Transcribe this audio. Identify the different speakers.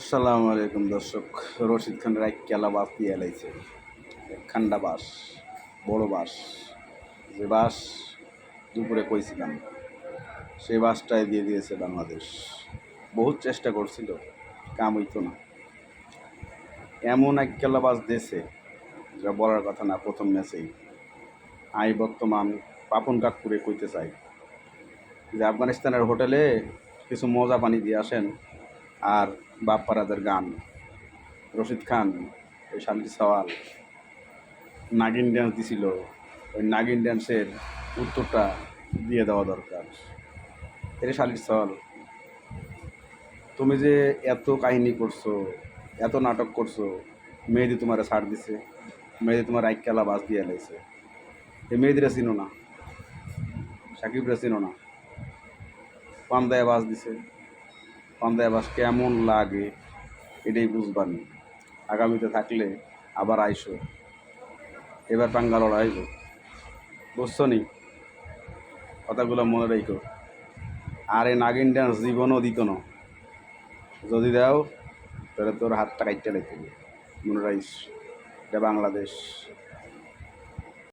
Speaker 1: আসসালামু আলাইকুম দর্শক। রশিদ খানের এক কেলা বাস দিয়ে এলাইছে। খান্ডা বাস, বড় বাস। যে বাস দুপুরে কইছিলাম সেই বাসটাই দিয়ে দিয়েছে বাংলাদেশ। বহুত চেষ্টা করছিল, কাম হইতো না। এমন এক কেলা বাস দিয়েছে যা বলার কথা না, প্রথম ম্যাচেই। আমি বর্তমান পাপন কাকপুরে কইতে চাই যে আফগানিস্তানের হোটেলে কিছু মজা পানি দিয়ে আসেন। আর বাপ্পারাদের গান। রশিদ খান, ওই শান্তি সওয়াল, নাগিন ড্যান্স দিছিল। ওই নাগিন ড্যান্সের উত্তরটা দিয়ে দেওয়া দরকার। এরে শালির সওয়াল, তুমি যে এত কাহিনী করছ, এত নাটক করছ মেয়েদি তোমার ছাড় দিছে মেয়েদি তোমার এক কেলা বাস দিয়ে লাইছে। এই মেয়েদিরা চিনো না, সাকিবরা চিনো না, পান্দায় বাস দিছে। পান্দায় বাস কেমন লাগে, এটাই বুঝবানি আগামীতে থাকলে আবার আইসো। এবার পাঙ্গালোর আইব বুঝছ নি? কথাগুলো মনে রেখো। আর এই নাগিন ডান্স জীবনও দিত না। যদি দাও, তাহলে তোর হাতটা কাটতে রেখে মনে রাখিস, এটা বাংলাদেশ।